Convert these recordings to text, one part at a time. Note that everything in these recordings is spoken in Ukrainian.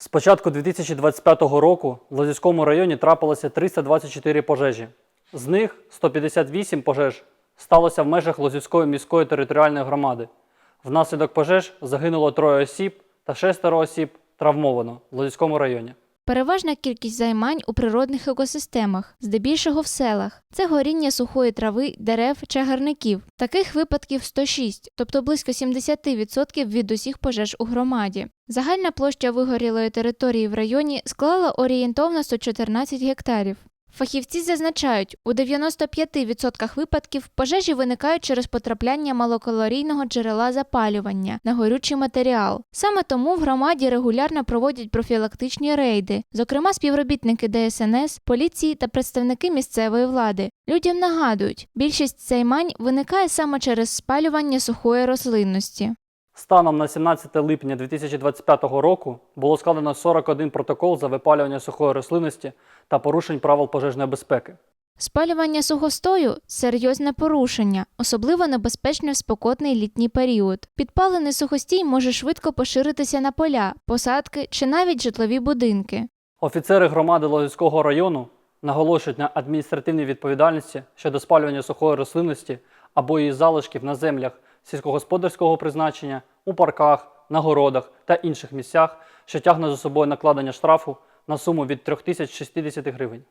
З початку 2025 року в Лозівському районі трапилося 324 пожежі. З них 158 пожеж сталося в межах Лозівської міської територіальної громади. Внаслідок пожеж загинуло троє осіб та шестеро осіб травмовано в Лозівському районі. Переважна кількість займань у природних екосистемах, здебільшого в селах. Це горіння сухої трави, дерев, чагарників. Таких випадків 106, тобто близько 70% від усіх пожеж у громаді. Загальна площа вигорілої території в районі склала орієнтовно 114 гектарів. Фахівці зазначають, у 95% випадків пожежі виникають через потрапляння малокалорійного джерела запалювання на горючий матеріал. Саме тому в громаді регулярно проводять профілактичні рейди, зокрема співробітники ДСНС, поліції та представники місцевої влади. Людям нагадують, більшість займань виникає саме через спалювання сухої рослинності. Станом на 17 липня 2025 року було складено 41 протокол за випалювання сухої рослинності та порушень правил пожежної безпеки. Спалювання сухостою серйозне порушення, особливо небезпечне в спекотний літній період. Підпалений сухостій може швидко поширитися на поля, посадки чи навіть житлові будинки. Офіцери громади Лозівського району наголошують на адміністративній відповідальності щодо спалювання сухої рослинності або її залишків на землях сільськогосподарського призначення, у парках, на городах та інших місцях, що тягне за собою накладення штрафу на суму від 3060 гривень.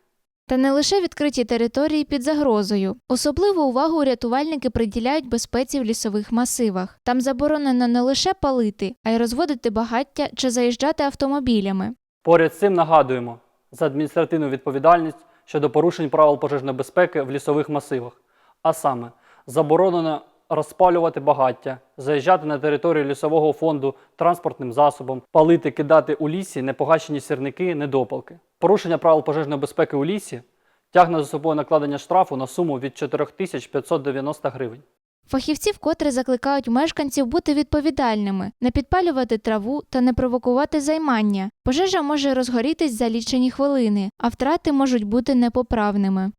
Та не лише відкриті території під загрозою. Особливу увагу рятувальники приділяють безпеці в лісових масивах. Там заборонено не лише палити, а й розводити багаття чи заїжджати автомобілями. Поряд з цим нагадуємо за адміністративну відповідальність щодо порушень правил пожежної безпеки в лісових масивах, а саме заборонено розпалювати багаття, заїжджати на територію лісового фонду транспортним засобом, палити, кидати у лісі непогашені сірники, недопалки. Порушення правил пожежної безпеки у лісі тягне за собою накладення штрафу на суму від 4590 гривень. Фахівці вкотре закликають мешканців бути відповідальними, не підпалювати траву та не провокувати займання. Пожежа може розгорітись за лічені хвилини, а втрати можуть бути непоправними.